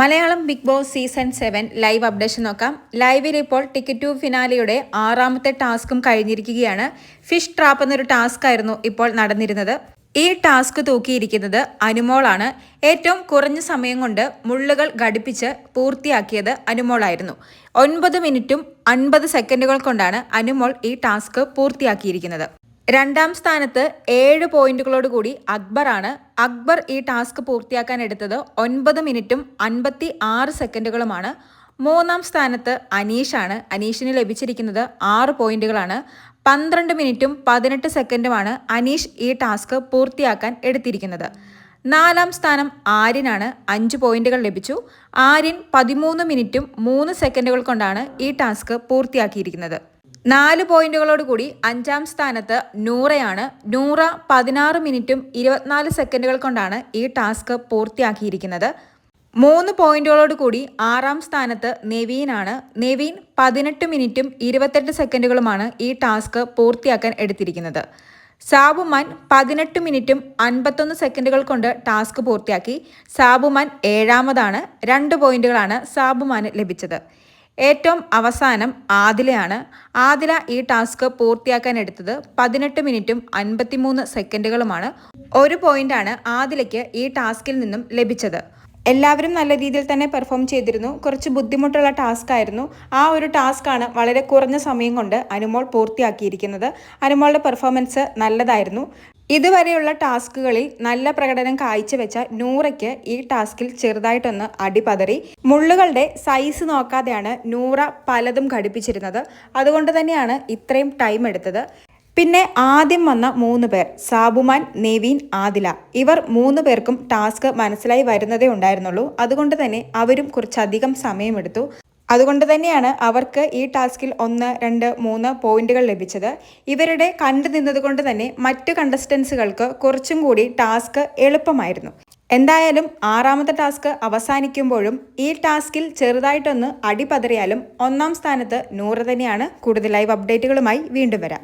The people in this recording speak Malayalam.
Malayalam Bigg Boss season seven live updation നോക്കാം. ലൈവിൽ ഇപ്പോൾ ടിക്കറ്റ് ടു ഫിനാലിയുടെ ആറാമത്തെ ടാസ്കും കഴിഞ്ഞിരിക്കുകയാണ്. ഫിഷ് ട്രാപ്പ് എന്നൊരു ടാസ്ക് ആയിരുന്നു ഇപ്പോൾ നടന്നിരുന്നത്. ഈ ടാസ്ക് തൂക്കിയിരിക്കുന്നത് അനുമോളാണ്. ഏറ്റവും കുറഞ്ഞ സമയം കൊണ്ട് മുള്ളുകൾ ഘടിപ്പിച്ച് പൂർത്തിയാക്കിയത് അനുമോളായിരുന്നു. ഒൻപത് മിനിറ്റും അൻപത് സെക്കൻഡുകൾ കൊണ്ടാണ് അനുമോൾ ഈ ടാസ്ക് പൂർത്തിയാക്കിയിരിക്കുന്നത്. രണ്ടാം സ്ഥാനത്ത് ഏഴ് പോയിന്റുകളോട് കൂടി അക്ബറാണ് അക്ബർ ഈ ടാസ്ക് പൂർത്തിയാക്കാൻ എടുത്തത് ഒൻപത് മിനിറ്റും അൻപത്തി ആറ് സെക്കൻഡുകളുമാണ്. മൂന്നാം സ്ഥാനത്ത് അനീഷാണ് അനീഷിന് ലഭിച്ചിരിക്കുന്നത് ആറ് പോയിന്റുകളാണ്. പന്ത്രണ്ട് മിനിറ്റും പതിനെട്ട് സെക്കൻഡുമാണ് അനീഷ് ഈ ടാസ്ക് പൂർത്തിയാക്കാൻ എടുത്തിരിക്കുന്നത്. നാലാം സ്ഥാനം ആര്യനാണ് അഞ്ച് പോയിന്റുകൾ ലഭിച്ചു. ആര്യൻ പതിമൂന്ന് മിനിറ്റും മൂന്ന് സെക്കൻഡുകൾ കൊണ്ടാണ് ഈ ടാസ്ക് പൂർത്തിയാക്കിയിരിക്കുന്നത്. നാല് പോയിന്റുകളോട് കൂടി അഞ്ചാം സ്ഥാനത്ത് നൂറയാണ്. നൂറ പതിനാറ് മിനിറ്റും ഇരുപത്തിനാല് സെക്കൻഡുകൾ കൊണ്ടാണ് ഈ ടാസ്ക് പൂർത്തിയാക്കിയിരിക്കുന്നത്. മൂന്ന് പോയിന്റുകളോട് കൂടി ആറാം സ്ഥാനത്ത് നെവീനാണ്. നെവീൻ പതിനെട്ട് മിനിറ്റും ഇരുപത്തെട്ട് സെക്കൻഡുകളുമാണ് ഈ ടാസ്ക് പൂർത്തിയാക്കാൻ എടുത്തിരിക്കുന്നത്. സാബുമാൻ പതിനെട്ട് മിനിറ്റും അൻപത്തൊന്ന് സെക്കൻഡുകൾ കൊണ്ട് ടാസ്ക് പൂർത്തിയാക്കി. സാബുമാൻ ഏഴാമതാണ്. രണ്ട് പോയിന്റുകളാണ് സാബുമാന് ലഭിച്ചത്. ഏറ്റവും അവസാനം ആദിലയാണ്. ആദില ഈ ടാസ്ക് പൂർത്തിയാക്കാൻ എടുത്തത് പതിനെട്ട് മിനിറ്റും അൻപത്തിമൂന്ന് സെക്കൻഡുകളുമാണ്. ഒരു പോയിന്റാണ് ആദിലയ്ക്ക് ഈ ടാസ്കിൽ നിന്നും ലഭിച്ചത്. എല്ലാവരും നല്ല രീതിയിൽ തന്നെ പെർഫോം ചെയ്തിരുന്നു. കുറച്ച് ബുദ്ധിമുട്ടുള്ള ടാസ്ക് ആയിരുന്നു ആ ഒരു ടാസ്ക്കാണ് വളരെ കുറഞ്ഞ സമയം കൊണ്ട് അനുമോൾ പൂർത്തിയാക്കിയിരിക്കുന്നത്. അനുമോളുടെ പെർഫോമൻസ് നല്ലതായിരുന്നു. ഇതുവരെയുള്ള ടാസ്കുകളിൽ നല്ല പ്രകടനം കാഴ്ചവെച്ച നൂറയ്ക്ക് ഈ ടാസ്കിൽ ചെറുതായിട്ടൊന്ന് അടിപതറി. മുള്ളുകളുടെ സൈസ് നോക്കാതെയാണ് നൂറ പലതും ഘടിപ്പിച്ചിരുന്നത്. അതുകൊണ്ട് തന്നെയാണ് ഇത്രയും ടൈം എടുത്തത്. പിന്നെ ആദ്യം വന്ന മൂന്ന് പേർ സാബുമാൻ നെവീൻ ആദില. ഇവർ മൂന്ന് പേർക്കും ടാസ്ക് മനസ്സിലായി വരുന്നതേ ഉണ്ടായിരുന്നുള്ളൂ. അതുകൊണ്ട് തന്നെ അവരും കുറച്ചധികം സമയമെടുത്തു. അതുകൊണ്ട് തന്നെയാണ് അവർക്ക് ഈ ടാസ്കിൽ ഒന്ന് രണ്ട് മൂന്ന് പോയിന്റുകൾ ലഭിച്ചത്. ഇവരുടെ കണ്ടു നിന്നതുകൊണ്ട് തന്നെ മറ്റു കണ്ടസ്റ്റൻസുകൾക്ക് കുറച്ചും കൂടി ടാസ്ക് എളുപ്പമായിരുന്നു. എന്തായാലും ആറാമത്തെ ടാസ്ക് അവസാനിക്കുമ്പോഴും ഈ ടാസ്കിൽ ചെറുതായിട്ടൊന്ന് അടിപതറിയാലും ഒന്നാം സ്ഥാനത്ത് നൂറ് തന്നെയാണ്. കൂടുതൽ ലൈവ് അപ്ഡേറ്റുകളുമായി വീണ്ടും വരാം.